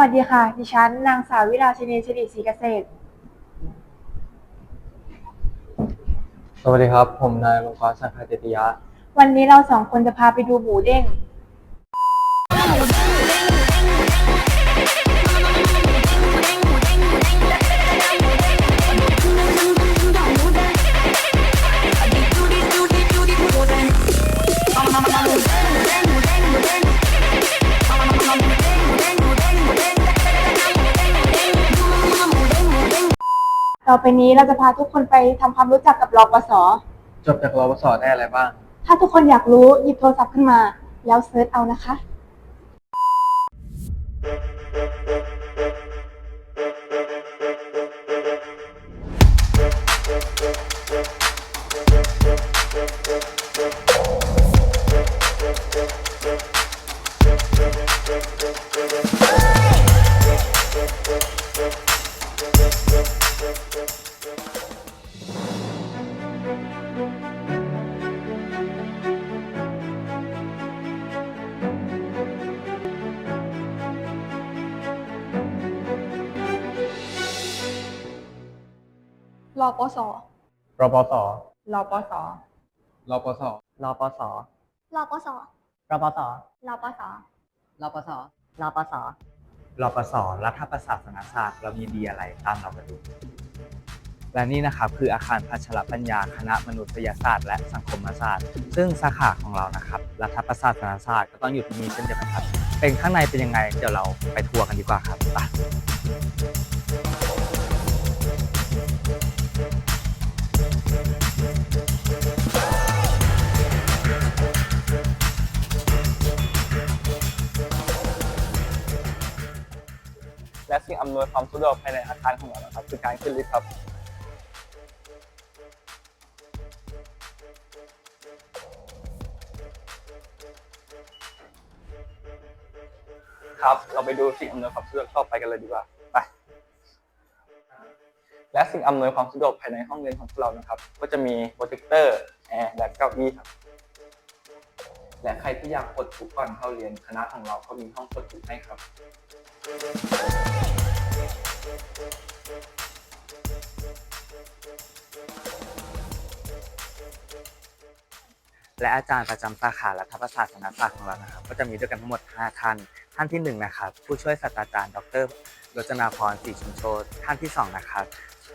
วัสดีค่ะ ดิฉัน นางสาววิลาชินีสิริศรีเกษตร สวัสดีครับ ผมนายมังกรสังคติติยะ วันนี้เราสองคนจะพาไปดูหมูเด้ง ต่อไปนี้เราจะพาทุกคนไปทำความรู้จักกับรปส จบจากรปศได้อะไรบ้าง ถ้าทุกคนอยากรู้หยิบโทรศัพท์ขึ้นมา แล้วเซิร์ชเอานะคะ รปสรปศรปสรปศรปสรปสรปสรปสรปสรปสรปศรัฐประศาสนศาสตร์เรามีดีอะไรตามเรามาดู และนี่นะครับคืออาคารพัชรปัญญาคณะมนุษยศาสตร์และสังคมศาสตร์ ซึ่งสาขาของเรานะครับรัฐประศาสนศาสตร์ก็ต้องอยู่ที่นี่เช่นเดียวกันครับ เป็นข้างในเป็นยังไงเดี๋ยวเราไปทัวร์กันดีกว่าครับไป อำนวยความสะดวกภายในอาคารของเรานะครับคือการขึ้นลิฟต์ครับครับ เราไปดูสิ่งอำนวยความสะดวกต่อไปกันเลยดีกว่าไปและสิ่งอำนวยความสะดวกภายในห้องเรียนของพวกเรานะครับ ก็จะมีโปรเจคเตอร์แอร์และเก้าอี้ครับ และใครที่อยากกดทุกก่อนเข้าเรียนคณะของเราก็มีห้องกดทุกให้ครับ และอาจารย์ประจำสาขารัฐประศาสนศาสตร์ของเรานะครับ ก็จะมีด้วยกันทั้งหมด 5 ท่าน ท่านที่ 1 นะครับ ผู้ช่วยศาสตราจารย์ดรรจนาพรศรีชุมโชตท่านที่ 2 นะครับ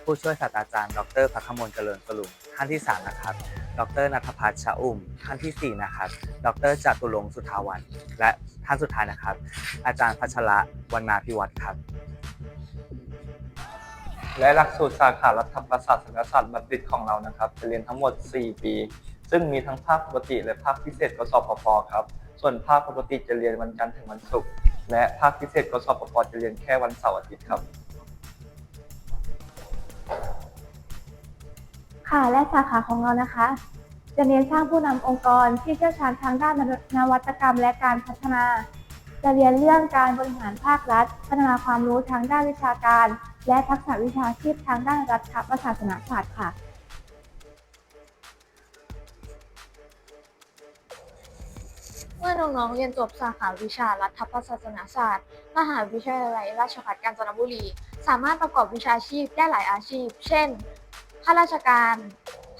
ผู้ช่วยศาสตราจารย์ ดรพักขมลเจริญสลุงท่านที่ 3 นะครับ ดรนัทพัฒน์ชะอุ่ม ท่านทีสี่ 4 นะครับ ดรจตุรงสุทธาวัน และท่านสุดท้ายนะครับ อาจารย์พัชระวรรณาพิวัตรครับ และหลักสูตรสาขารัฐประศาสนศาสตร์บัณฑิตของเรานะครับ จะเรียนทั้งหมด 4 ปี ซึ่งมีทั้งภาคปกติ และภาคพิเศษกสพปครับ ส่วนภาคปกติจะเรียนวันจันทร์ถึงวันศุกร์ และภาคพิเศษกสพปจะเรียนแค่วันเสาร์อาทิตย์ครับ ค่ะ และสาขาของเรานะคะ จะเน้นสร้างผู้นำองค์กรที่เชี่ยวชาญทางด้านนวัตกรรม และการพัฒนา จะเรียนเรื่องการบริหารภาครัฐ พัฒนาความรู้ทางด้านวิชาการ และทักษะวิชาชีพทางด้านรัฐประศาสนศาสตร์ค่ะ เมื่อน้องๆเรียนจบสาขาวิชารัฐประศาสนศาสตร์ มหาวิทยาลัยราชภัฏกาญจนบุรี สามารถประกอบวิชาชีพได้หลายอาชีพ เช่น ข้าราชการ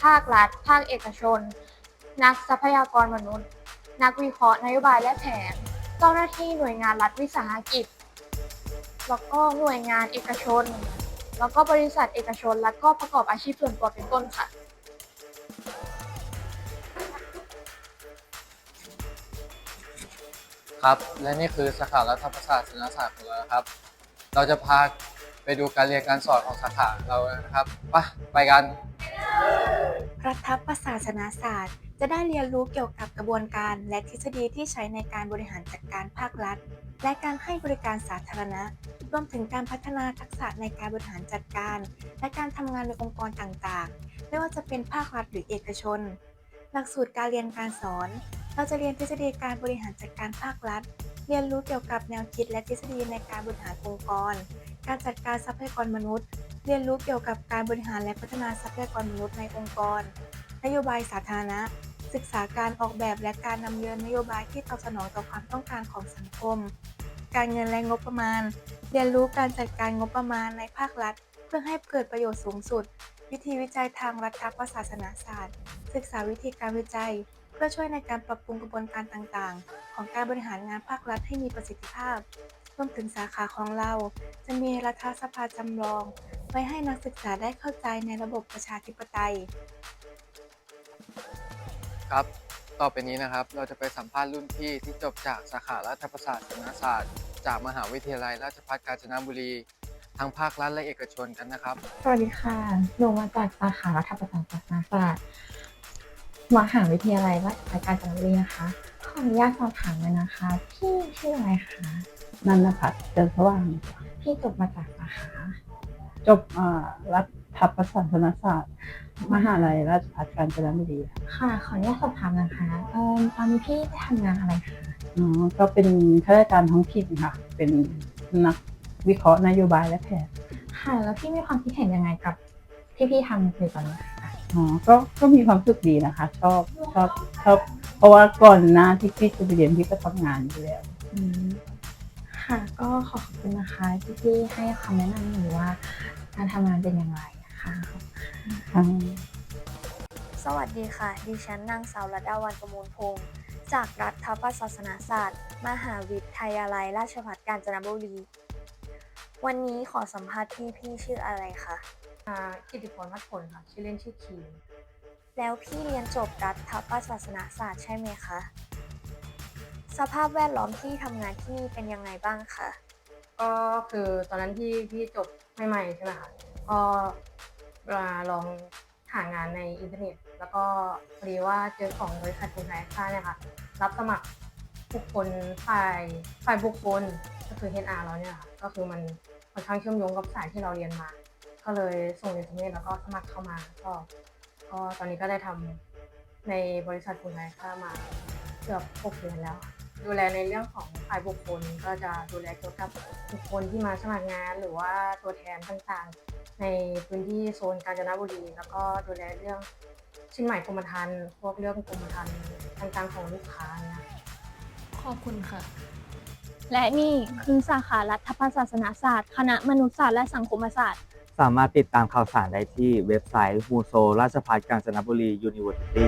ภาครัฐ ภาคเอกชน นักทรัพยากรมนุษย์ นักวิเคราะห์นโยบายและแผน เจ้าหน้าที่หน่วยงานรัฐวิสาหกิจ แล้วก็หน่วยงานเอกชน แล้วก็บริษัทเอกชน แล้วก็ประกอบอาชีพส่วนตัวเป็นต้นค่ะ ครับ และนี่คือสาขารัฐประศาสนศาสตร์ของเราครับ เราจะพาไปดูการเรียนการสอนของสาขาเรานะครับไปไปกัน รัฐประศาสนศาสตร์ จะได้เรียนรู้เกี่ยวกับกระบวนการและทฤษฎีที่ใช้ในการบริหารจัดการภาครัฐ และการให้บริการสาธารณะ รวมถึงการพัฒนาทักษะในการบริหารจัดการ และการทำงานในองค์กรต่างๆ ไม่ว่าจะเป็นภาครัฐหรือเอกชน หลักสูตรการเรียนการสอน เราจะเรียนทฤษฎีการบริหารจัดการภาครัฐ เรียนรู้เกี่ยวกับแนวคิดและทฤษฎีในการบริหารองค์กร การจัดการทรัพยากรมนุษย์ เรียนรู้เกี่ยวกับการบริหารและพัฒนาทรัพยากรมนุษย์ในองค์กร นโยบายสาธารณะ ศึกษาการออกแบบและการนำเนินนโยบายที่ตอบสนองต่อความต้องการของสังคม การเงินและงบประมาณ เรียนรู้การจัดการงบประมาณในภาครัฐ เพื่อให้เกิดประโยชน์สูงสุด วิธีวิจัยทางรัฐประศาสนศาสตร์ ศึกษาวิธีการวิจัย เพื่อช่วยในการปรับปรุงกระบวนการต่างๆ ของการบริหารงานภาครัฐให้มีประสิทธิภาพรวมถึงสาขาของเรา จะมีรัฐสภาจำลอง ไว้ให้นักศึกษาได้เข้าใจในระบบประชาธิปไตย ครับ ต่อไปนี้นะครับ เราจะไปสัมภาษณ์รุ่นพี่ที่จบจากสาขารัฐประศาสนศาสตร์ จากมหาวิทยาลัยราชภัฏกาญจนบุรี ทั้งภาครัฐและเอกชนกันนะครับ สวัสดีค่ะหนูมาจากสาขารัฐประศาสนศาสตร์มหาวิทยาลัยราชภัฏกาญจนบุรีนะคะ ขออนุญาตสอบถามเลยนะคะ พี่ชื่ออะไรคะนันนภัทรเจริญสว่าง พี่จบมาจากสาขาจบอ่ารัฐ ประศาสนศาสตร์ มหาลัยราชภัฏกาญจนบุรีค่ะ ขออนุญาตสอบถามนะคะเอ่อตอนนี้พี่ทำงานอะไรคะอ๋อก็เป็นข้าราชการท้องถิ่นค่ะ เป็นนักวิเคราะห์นโยบายและแผนค่ะ แล้วพี่มีความคิดเห็นยังไงกับที่พี่ทำอยู่ตอนนี้คะอ๋อก็ก็มีความสุขดีนะคะ ชอบชอบชอบเพราะว่าก่อนหน้าที่พี่จะไปเรียนพี่ก็ทำงานอยู่แล้ว อืมค่ะ ก็ขอขอบคุณนะคะที่พี่ให้คำแนะนำหนูว่า การทำงานเป็นอย่างไรนะ คะค่ะสวัสดีค่ะ ดิฉันนางสาวรัตดาวันกมลพงศ์จากรัฐประศาสนศาสตร์ มหาวิทยาลัยราชภัฏกาญจนบุรี วันนี้ขอสัมภาษณ์พี่พี่ชื่ออะไรคะกิติพรวัดผลค่ะ ชื่อเล่นชื่อคีมแล้วพี่เรียนจบรัฐประศาสนศาสตร์ใช่ไหมคะ สภาพแวดล้อมที่ทำงานที่นี่เป็นยังไงบ้างคะ ก็คือตอนนั้นที่พี่จบใหม่ๆใช่ไหมคะก็ มาลองหางานในอินเทอร์เน็ต แล้วก็พอดีว่าเจอของบริษัทกรุงไทยค่าเนี่ยค่ะ รับสมัครบุคคลฝ่ายฝ่ายบุคคลก็คือ HR เราเนี่ยค่ะก็คือมันค่อนข้างเชื่อมโยงกับสายที่เราเรียนมา ก็เลยส่งเรซูเม่แล้วก็สมัครเข้ามาก็ก็ตอนนี้ก็ได้ทำในบริษัทกรุงไทยค่ามาเกือบหกเดือนแล้ว ดูแลในเรื่องของฝ่ายบุคคลก็จะดูแลเกี่ยวกับบุคคลที่มาสมัครงานหรือว่าตัวแทนต่างๆ ในพื้นที่โซนกาญจนบุรี แล้วก็ดูแลเรื่องชิ้นใหม่กรมธรรม์พวกเรื่องกรมธรรม์ต่างๆของลูกค้าเนี่ยขอบคุณค่ะ และนี่คือสาขารัฐประศาสนศาสตร์ คณะมนุษยศาสตร์และสังคมศาสตร์ สามารถติดตามข่าวสารได้ที่เว็บไซต์ m u s o ราชภัฏกาญจนบุรี University